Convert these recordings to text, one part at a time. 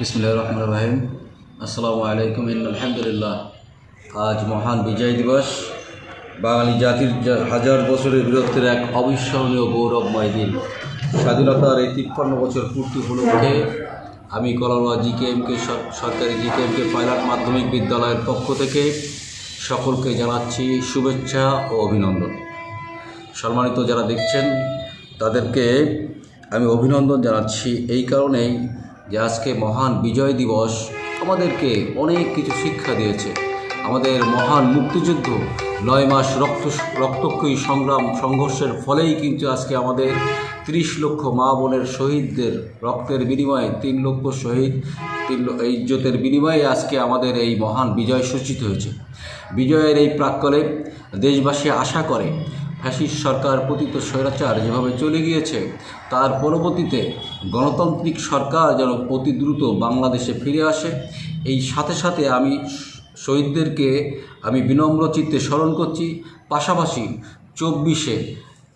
বিসমুল্লাহ রহমান রাহিম আসসালামু আলাইকুম আলহামদুলিল্লাহ আজ মহান বিজয় দিবস। বাঙালি জাতির হাজার বছরের বীরত্বের এক অবিস্মরণীয় গৌরবময় দিন। স্বাধীনতার এই তিপ্পান্ন বছর পূর্তি উপলক্ষে আমি কলারোয়া জিকেএমকে সরকারি জি কে জিকেএমকে, পাইলট মাধ্যমিক বিদ্যালয়ের পক্ষ থেকে সকলকে জানাচ্ছি শুভেচ্ছা ও অভিনন্দন। সম্মানিত যারা দেখছেন, তাদেরকে আমি অভিনন্দন জানাচ্ছি। এই কারণেই যে আজকে মহান বিজয় দিবস আমাদেরকে অনেক কিছু শিক্ষা দিয়েছে। আমাদের মহান মুক্তিযুদ্ধ নয় মাস রক্ত, রক্তক্ষয়ী সংগ্রাম সংঘর্ষের ফলেই কিন্তু আজকে আমাদের ত্রিশ লক্ষ মা বোনের শহীদদের রক্তের বিনিময়ে, তিন লক্ষ শহীদ, তিন ইজ্জতের বিনিময়ে আজকে আমাদের এই মহান বিজয় সূচিত হয়েছে। বিজয়ের এই প্রাক্কলে দেশবাসী আশা করে ফ্যাসিস্ট সরকার পতিত স্বৈরাচার যেভাবে চলে গিয়েছে, তার পরবর্তীতে গণতান্ত্রিক সরকার যেন অতি দ্রুত বাংলাদেশে ফিরে আসে। এই সাথে সাথে আমি শহীদদেরকে আমি বিনম্র চিত্তে স্মরণ করছি। পাশাপাশি চব্বিশে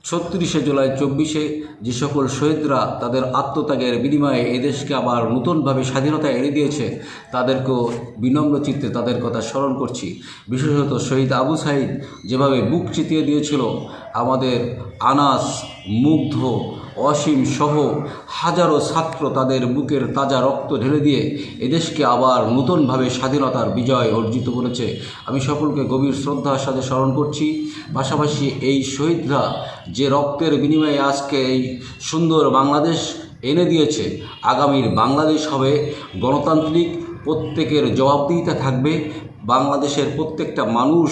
ছত্রিশে জুলাই চব্বিশে যে সকল শহীদরা তাদের আত্মত্যাগের বিনিময়ে এদেশকে আবার নতুনভাবে স্বাধীনতা এনে দিয়েছে, তাদেরকেও বিনম্র চিত্তে তাদের কথা স্মরণ করছি। বিশেষত শহীদ আবু সাইদ যেভাবে বুক চিতিয়ে দিয়েছিল আমাদের আনাস, মুগ্ধ, অসীম সহ হাজারো ছাত্র তাদের বুকের তাজা রক্ত ঢেলে দিয়ে এদেশকে আবার নতুনভাবে স্বাধীনতার বিজয় অর্জিত করেছে। আমি সকলকে গভীর শ্রদ্ধার সাথে স্মরণ করছি। পাশাপাশি এই শহীদরা যে রক্তের বিনিময়ে আজকে এই সুন্দর বাংলাদেশ এনে দিয়েছে, আগামীর বাংলাদেশ হবে গণতান্ত্রিক প্রত্যেকের জবাবদিহিতা থাকবে। বাংলাদেশের প্রত্যেকটা মানুষ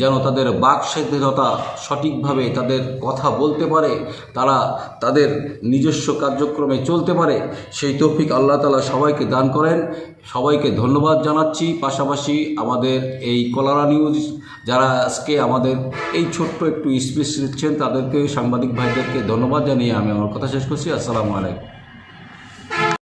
যেন তাদের বাক স্বাধীনতা সঠিকভাবে তাদের কথা বলতে পারে, তারা তাদের নিজস্ব কার্যক্রমে চলতে পারে। সেই তৌফিক আল্লাহ তালা সবাইকে দান করেন। সবাইকে ধন্যবাদ জানাচ্ছি। পাশাপাশি আমাদের এই কলারা নিউজ, যারা আজকে আমাদের এই ছোট্ট একটু স্পেস দিচ্ছেন, তাদেরকে সাংবাদিক ভাইদেরকে ধন্যবাদ জানিয়ে আমি আমার কথা শেষ করছি। আসসালামু আলাইকুম।